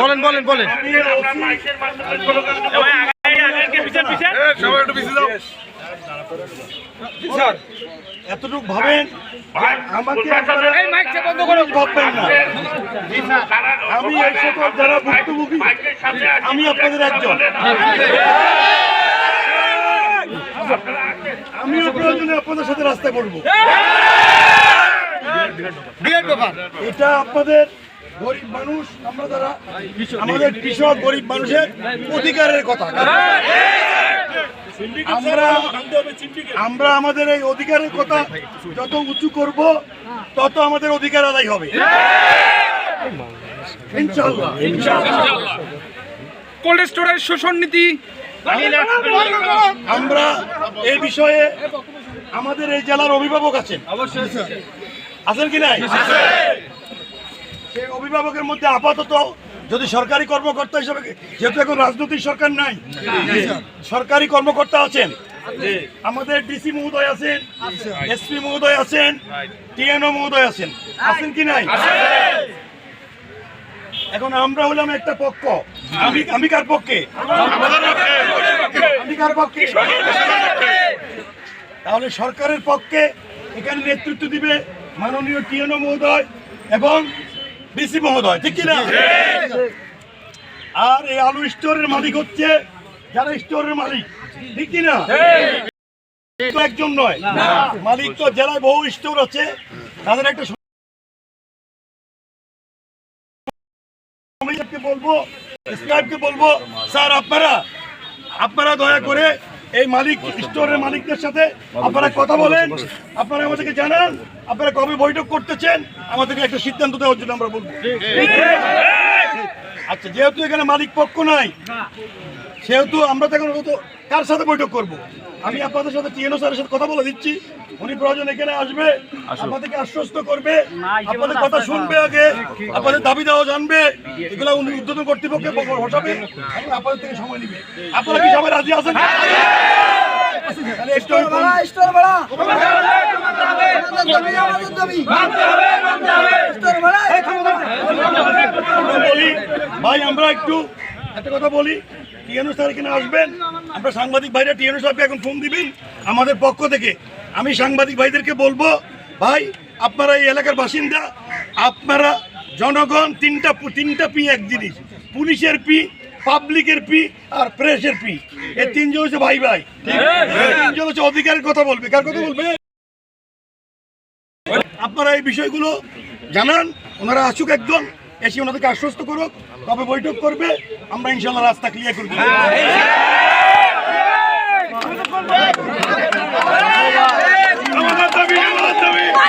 বলেন বলেন বলেন। স্যার এতটুকু ভাবেন আমি এই সকল যারা ভুক্তভোগী আমি আপনাদের একজন। আমিও প্রয়োজনে আপনাদের সাথে রাস্তায় করব এটা আপনাদের গরিব মানুষ আমরা যারা আমাদের কৃষক গরিব মানুষের অধিকারের কথা। আমরা আমরা আমাদের এই অধিকারের কথা যত উঁচু করব তত আমাদের অধিকার আদায় হবে। কোল্ড স্টোরেজ শোষণ নীতি। আমরা এই বিষয়ে আমাদের এই জেলার অভিভাবক আছেন। আছেন কি নাই? সেই অভিভাবকের মধ্যে আপাতত যদি সরকারি কর্মকর্তা হিসেবে যেহেতু এখন রাজনৈতিক সরকার নাই সরকারি কর্মকর্তা আছেন। আমাদের ডিসি মহোদয় আছেন এসপি মহোদয় আছেন টিএনও মহোদয় আছেন। আছেন কি নাই? এখন আমরা হলাম একটা পক্ষ। আমি আমি কার পক্ষে? আমি কার পক্ষে। তাহলে সরকারের পক্ষে এখানে নেতৃত্ব দিবে মাননীয় টিএনও মহোদয় এবং ডিসি মহোদয় ঠিক কিনা? আর এই আলু স্টোরের মালিক হচ্ছে যারা স্টোরের মালিক ঠিক কিনা? একজন নয়। মালিক তো জেলায় বহু স্টোর আছে তাদের একটা বলব বলব স্যার আপনারা আপনারা দয়া করে এই মালিক স্টোরের মালিকদের সাথে আপনারা কথা বলেন আপনারা আমাদেরকে জানান আপনারা কবে বৈঠক করতেছেন আমাদেরকে একটা সিদ্ধান্ত দেওয়ার জন্য আমরা বলব। আচ্ছা যেহেতু এখানে মালিক পক্ষ নাই সেহেতু আমরা তো এখন তো কার সাথে বৈঠক করব? আমি আপনাদের সাথে টিএনও স্যারের সাথে কথা বলে দিচ্ছি। উনি প্রয়োজন এখানে আসবে আপনাদেরকে আশ্বস্ত করবে আপনাদের কথা শুনবে আগে আপনাদের দাবি দেওয়া জানবে। এগুলো উনি উদ্বোধন কর্তৃপক্ষে বসাবে। আপনাদের থেকে সময় নিবে। আপনারা কি সবাই রাজি আছেন? বলি ভাই আমরা একটু একটা কথা বলি। টিএনও স্যার এখানে আসবেন, আমরা সাংবাদিক ভাইরা টিএনও সাহেবকে এখন ফোন দিবেন আমাদের পক্ষ থেকে। আমি সাংবাদিক ভাইদেরকে বলব, ভাই, আপনারা এই এলাকার বাসিন্দা, আপনারা জনগণ তিনটা তিনটা পি এক জিনিস, পুলিশের পি, পাবলিকের পি আর প্রেসের পি। এই তিনজন হচ্ছে ভাই ভাই। তিনজন হচ্ছে অধিকারের কথা বলবে। কার কথা বলবে? আপনারা এই বিষয়গুলো জানান, ওনারা আসুক একজন। এসে ওনাদেরকে আশ্বস্ত করুক তবে বৈঠক করবে আমরা ইনশাল্লাহ রাস্তা ক্লিয়ার করব